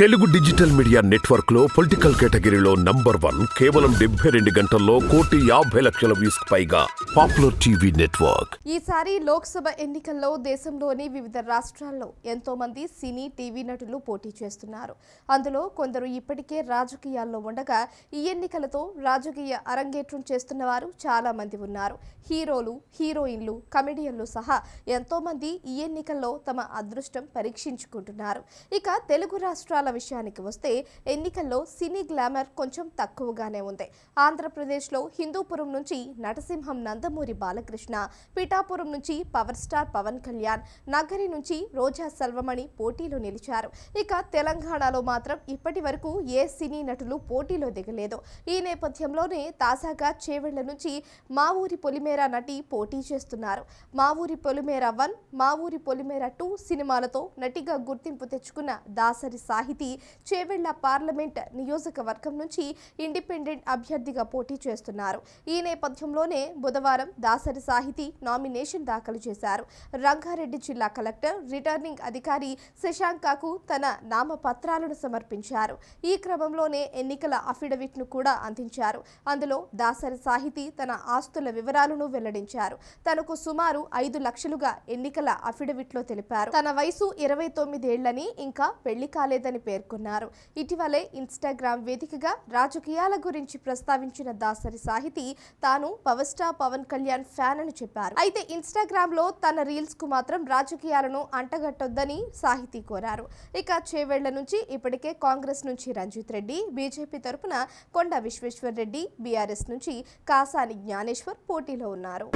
Telugu digital media నెట్వర్క్లో political కేటగిరీలో number one కేవలం డెబ్బై రెండు గంటల్లో కోటి యాభై లక్షల వ్యూస్ పైగా పాపులర్ టీవీ నెట్వర్క్. ఈసారి లోక్సభ ఎన్నికల్లో దేశంలోని వివిధ రాష్ట్రాల్లో ఎంతో మంది సినీ టీవీ నటులు పోటీ చేస్తున్నారు. అందులో కొందరు ఇప్పటికే రాజకీయాల్లో ఉండగా ఈ ఎన్నికలతో రాజకీయ అరంగేట్రం చేస్తున్న వారు చాలా మంది ఉన్నారు. హీరోలు హీరోయిన్లు కమెడియన్లు సహా ఎంతో మంది ఈ ఎన్నికల్లో తమ అదృష్టం పరీక్షించుకుంటున్నారు. ఇక తెలుగు రాష్ట్రాల విషయానికి వస్తే ఎన్నికల్లో సినీ గ్లామర్ కొంచెం తక్కువగానే ఉంది. ఆంధ్రప్రదేశ్లో హిందూపురం నుంచి నటసింహం నందమూరి బాలకృష్ణ పిఠాపురం నుంచి పవర్ స్టార్ పవన్ కళ్యాణ్ నగరి నుంచి రోజా సెల్వమణి పోటీలో నిలిచారు. ఇక తెలంగాణలో మాత్రం ఇప్పటి వరకు ఏ సినీ నటులు పోటీలో దిగలేదు. ఈ నేపథ్యంలోనే తాజాగా చేవెళ్ళ నుంచి మా ఊరి పొలిమేర నటి పోటీ చేస్తున్నారు. మా ఊరి పొలిమేర వన్ మా ఊరి పొలిమేర టూ సినిమాలతో నటిగా గుర్తింపు తెచ్చుకున్న దాసరి సాహితీ చేవెళ్ళ పార్లమెంట్ నియోజకవర్గం నుంచి ఇండిపెండెంట్ అభ్యర్థిగా పోటీ చేస్తున్నారు. ఈ నేపథ్యంలోనే బుధవారం దాసరి సాహితీ నామినేషన్ దాఖలు చేశారు. రంగారెడ్డి జిల్లా కలెక్టర్ రిటర్నింగ్ అధికారి శశాంకకు తన నామపత్రాలను సమర్పించారు. ఈ క్రమంలోనే ఎన్నికల అఫిడవిట్ను కూడా అందించారు. అందులో దాసరి సాహితీ తన ఆస్తుల వివరాలను వెల్లడించారు. తనకు సుమారు ఐదు లక్షలుగా ఎన్నికల అఫిడవిట్లో తెలిపారు. తన వయసు ఇరవై తొమ్మిదేళ్ళని ఇంకా పెళ్ళి కాలేదని పేర్కొన్నారు. ఇటీవలే ఇన్స్టాగ్రామ్ వేదికగా రాజకీయాల గురించి ప్రస్తావించిన దాసరి సాహితీ తాను power star Pawan Kalyan fan అని చెప్పారు. అయితే ఇన్స్టాగ్రామ్లో తన రీల్స్కు మాత్రం రాజకీయాలను అంటగట్టొద్దని సాహితీ కోరారు. ఇక చేవేళ్ళ నుంచి ఇప్పటికే కాంగ్రెస్ నుంచి రంజిత్ రెడ్డి బీజేపీ తరఫున కొండ విశ్వేశ్వర్ రెడ్డి బీఆర్ఎస్ నుంచి కాసాని జ్ఞానేశ్వర్ పోటీలో ఉన్నారు.